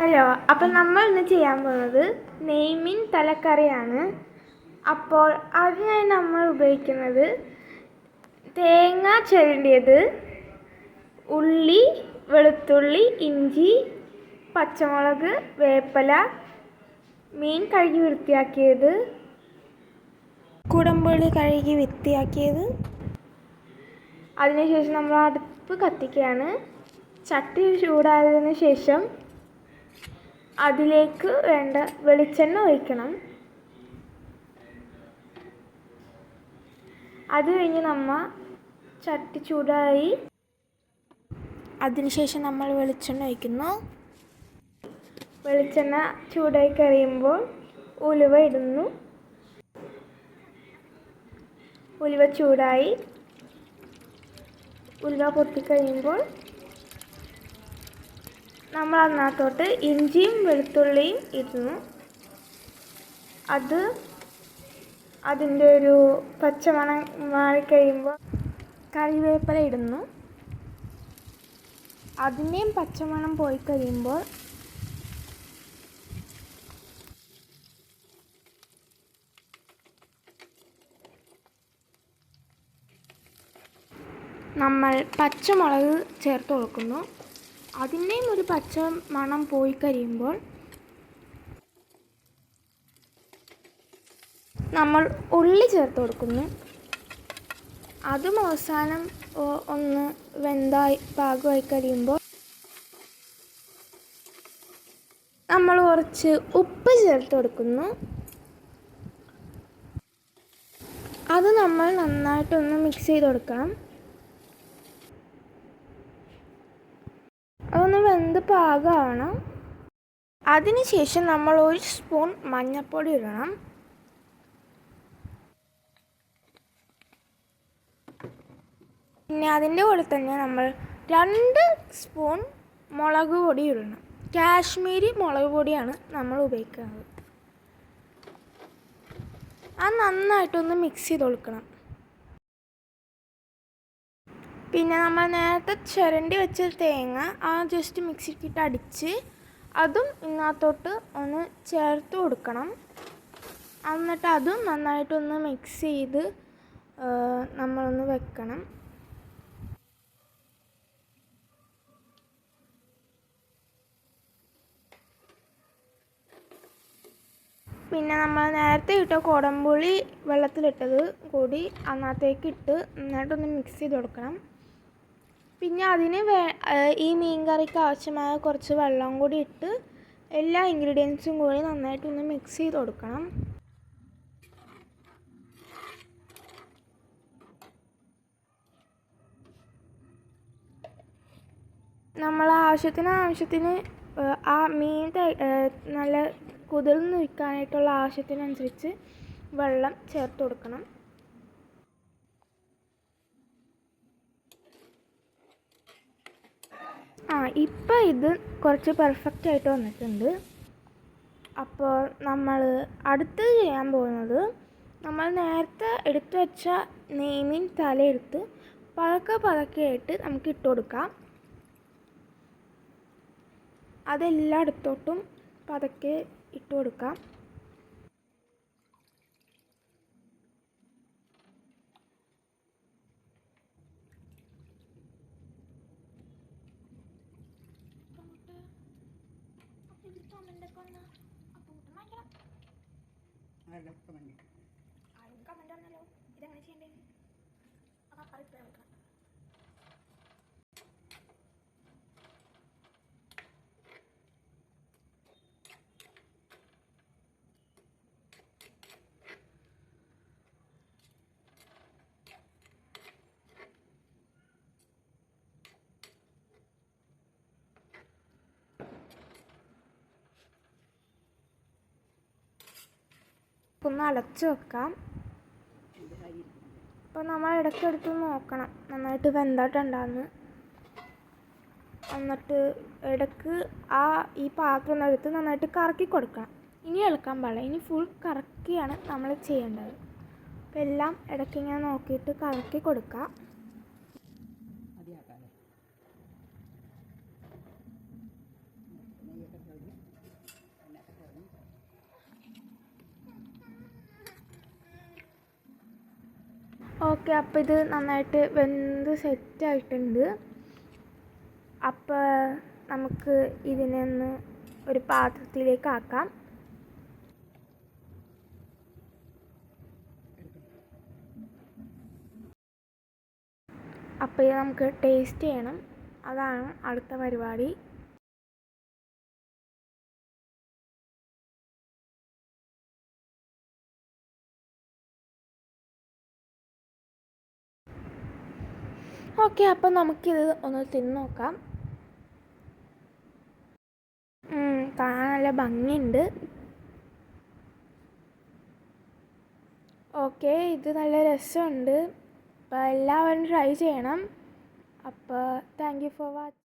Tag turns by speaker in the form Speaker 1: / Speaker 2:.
Speaker 1: Hello അപ്പോൾ നമ്മൾ ഇന്ന് ചെയ്യാൻ പോകുന്നത് നെയ്മീൻ തലക്കറിയാണ്. അപ്പോൾ അതിനായി നമ്മൾ ഉപയോഗിക്കുന്നത് തേങ്ങ ചെരണ്ടിയത് ഉള്ളി വെളുത്തുള്ളി ഇഞ്ചി പച്ചമുളക് വേപ്പല മീൻ കഴുകി വൃത്തിയാക്കിയത് കുടമ്പുള്ളി കഴുകി വൃത്തിയാക്കിയത്. അതിനുശേഷം നമ്മൾ അടുപ്പ് കത്തിക്കുകയാണ്. ചട്ടി ചൂടായതിനു ശേഷം അതിലേക്ക് വേണ്ട വെളിച്ചെണ്ണ ഒഴിക്കണം. അത് കഴിഞ്ഞ് നമ്മ ചട്ടി ചൂടായി. അതിനുശേഷം നമ്മൾ വെളിച്ചെണ്ണ ഒഴിക്കുന്നു. വെളിച്ചെണ്ണ ചൂടായി കഴിയുമ്പോൾ ഉലുവ ഇടുന്നു. ഉലുവ ചൂടായി. ഉലുവ പൊട്ടിക്കഴിയുമ്പോൾ നമ്മൾ അതിനകത്തോട്ട് ഇഞ്ചിയും വെളുത്തുള്ളിയും ഇടുന്നു. അത് അതിന്റെ ഒരു പച്ചമണം മാറിക്കഴിയുമ്പോൾ കറിവേപ്പില ഇടുന്നു. അതിന്റെയും പച്ചമണം പോയി കഴിയുമ്പോൾ നമ്മൾ പച്ചമുളക് ചേർത്ത് കൊടുക്കുന്നു. അതിന്റെയും ഒരു പച്ച മണം പോയി കഴിയുമ്പോൾ നമ്മൾ ഉള്ളി ചേർത്ത് കൊടുക്കുന്നു. അതും അവസാനം ഒന്ന് വെന്തായി പാകമായി കഴിയുമ്പോൾ നമ്മൾ കുറച്ച് ഉപ്പ് ചേർത്ത് കൊടുക്കുന്നു. അത് നമ്മൾ നന്നായിട്ടൊന്ന് മിക്സ് ചെയ്ത് കൊടുക്കണം. അതൊന്ന് വെന്ത് പാകമാവണം അതിനുശേഷം നമ്മൾ ഒരു സ്പൂൺ മഞ്ഞൾപ്പൊടി ഇടണം. പിന്നെ അതിന്റെ കൂടെ തന്നെ നമ്മൾ രണ്ട് സ്പൂൺ മുളക് പൊടി ഇടണം. കാശ്മീരി മുളക് പൊടിയാണ് നമ്മൾ ഉപയോഗിക്കുന്നത്. അത് നന്നായിട്ടൊന്ന് മിക്സ് ചെയ്ത് കൊടുക്കണം. പിന്നെ നമ്മൾ നേരത്തെ ചിരണ്ടി വെച്ച തേങ്ങ ആ ജസ്റ്റ് മിക്സിക്കിട്ട് അടിച്ച് അതും ഇന്നത്തോട്ട് ഒന്ന് ചേർത്ത് കൊടുക്കണം. എന്നിട്ട് അതും നന്നായിട്ടൊന്ന് മിക്സ് ചെയ്ത് നമ്മളൊന്ന് വെക്കണം. പിന്നെ നമ്മൾ നേരത്തെ ഇട്ട കുടംപുളി വെള്ളത്തിലിട്ടത് കൂടി അന്നത്തേക്ക് ഇട്ട് നന്നായിട്ടൊന്ന് മിക്സ് ചെയ്ത് കൊടുക്കണം. പിന്നെ അതിന് വേ ഈ മീൻ കറിക്ക് ആവശ്യമായ കുറച്ച് വെള്ളം കൂടി ഇട്ട് എല്ലാ ഇൻഗ്രീഡിയൻസും കൂടി നന്നായിട്ടൊന്ന് മിക്സ് ചെയ്ത് കൊടുക്കണം. നമ്മൾ ആവശ്യത്തിന് ആവശ്യത്തിന് ആ മീൻ നല്ല കുതിർന്ന് നിൽക്കാനായിട്ടുള്ള ആവശ്യത്തിനനുസരിച്ച് വെള്ളം ചേർത്ത് കൊടുക്കണം. ആ ഇപ്പം ഇത് കുറച്ച് പെർഫെക്റ്റ് ആയിട്ട് വന്നിട്ടുണ്ട്. അപ്പോൾ നമ്മൾ അടുത്ത് ചെയ്യാൻ പോകുന്നത് നമ്മൾ നേരത്തെ എടുത്തു വെച്ച നെയ്മിൻ തലയെടുത്ത് പതക്കെ പതക്കെ ആയിട്ട് നമുക്ക് ഇട്ട് കൊടുക്കാം. അതെല്ലായിടത്തോട്ടും പതക്കെ ഇട്ട് കൊടുക്കാം.
Speaker 2: അതൊക്കെ വേണ്ടി
Speaker 1: ഒന്ന് അടച്ച് വെക്കാം. അപ്പോൾ നമ്മൾ ഇടയ്ക്കെടുത്ത് നോക്കണം. നന്നായിട്ട് വെന്തട്ടുണ്ടാന്ന്. എന്നിട്ട് ഇടയ്ക്ക് ആ ഈ പാത്രം എടുത്ത് നന്നായിട്ട് കറക്കി കൊടുക്കണം. ഇനി ഇളക്കാൻ പാടില്ല. ഇനി ഫുൾ കറക്കിയാണ് നമ്മൾ ചെയ്യേണ്ടത്. അപ്പോൾ എല്ലാം ഇടയ്ക്ക് ഇങ്ങനെ നോക്കിയിട്ട് കറക്കി കൊടുക്കുക ഓക്കെ അപ്പോൾ ഇത് നന്നായിട്ട് വെന്ത് സെറ്റായിട്ടുണ്ട്. അപ്പോൾ നമുക്ക് ഇതിനെ ഒന്ന് ഒരു പാത്രത്തിലേക്ക് ആക്കാം. അപ്പോൾ ഇത് നമുക്ക് ടേസ്റ്റ് ചെയ്യണം. അതാണ് അടുത്ത പരിപാടി. ഓക്കെ അപ്പം നമുക്കിത് ഒന്ന് തിന്ന് നോക്കാം. കാണാൻ നല്ല ഭംഗിയുണ്ട്. ഓക്കെ ഇത് നല്ല രസമുണ്ട്. അപ്പോൾ എല്ലാവരും ട്രൈ ചെയ്യണം. അപ്പോൾ താങ്ക് യു ഫോർ വാച്ചിങ്